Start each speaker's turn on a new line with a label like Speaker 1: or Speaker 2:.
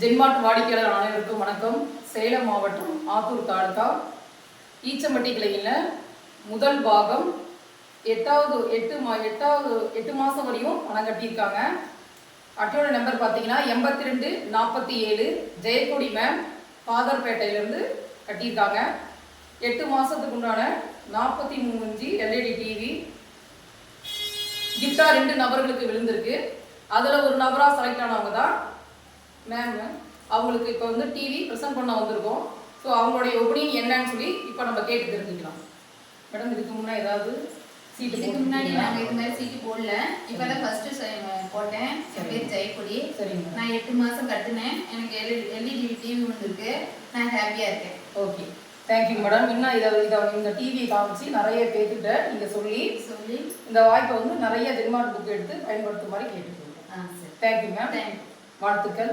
Speaker 1: ஜென்மார்ட் வாடிக்கையாளர் அனைவருக்கும் வணக்கம். சேலம் மாவட்டம் ஆத்தூர் தாலுகா ஈச்சம்பட்டி கிளையில் முதல் பாகம் எட்டாவது எட்டு மா எட்டாவது எட்டு மாதம் வரையும் பணம் கட்டியிருக்காங்க. அட்டோட நம்பர் பார்த்தீங்கன்னா எண்பத்தி ரெண்டு நாற்பத்தி ஏழு ஜெயக்கொடி மேம் பாதர்பேட்டையிலேருந்து கட்டியிருக்காங்க. எட்டு மாதத்துக்கு உண்டான நாற்பத்தி மூணு இன்ச்சி எல்இடி டிவி கிஃப்டாக ரெண்டு நபர்களுக்கு விழுந்திருக்கு. அதில் ஒரு நபராக செலக்ட் ஆனவங்க தான் மேம் அவங்களுக்கு இப்போ வந்து டிவி ப்ரெசென்ட் பண்ண வந்திருக்கோம். ஸோ அவங்களுடைய ஒப்பீனியன் என்னன்னு சொல்லி இப்போ நம்ம கேட்டு தெரிஞ்சுக்கலாம். மேடம் இதுக்கு முன்னே ஏதாவது சீட்டு
Speaker 2: இதுக்கு முன்னாடி
Speaker 1: போட்டிருக்கீங்களா?
Speaker 2: நாங்க இது மாதிரி சீட்டு போடல. இப்பதான் ஃபர்ஸ்ட் போட்டேன். என் பேர் ஜெயக்கொடி.
Speaker 1: சரிங்க
Speaker 2: நான் எட்டு மாசம் கட்டுனேன். எனக்கு எல்இடி டிவி வந்திருக்கு. நான் ஹாப்பியா இருக்கேன்.
Speaker 1: ஓகே தேங்க்யூ மேடம் இன்னும் இதை இதை இந்த டிவி காமிச்சு நிறைய பேர்கிட்ட நீங்கள் சொல்லி
Speaker 2: சொல்லி.
Speaker 1: இந்த வாய்ப்பை வந்து நிறைய ஜென்மார்ட் புக் எடுத்து பயன்படுத்துமாறு கேட்டுக்கோங்க.
Speaker 2: ஆ சரி.
Speaker 1: தேங்க்யூ மேம்
Speaker 2: தேங்க்யூ
Speaker 1: வாழ்த்துக்கள்.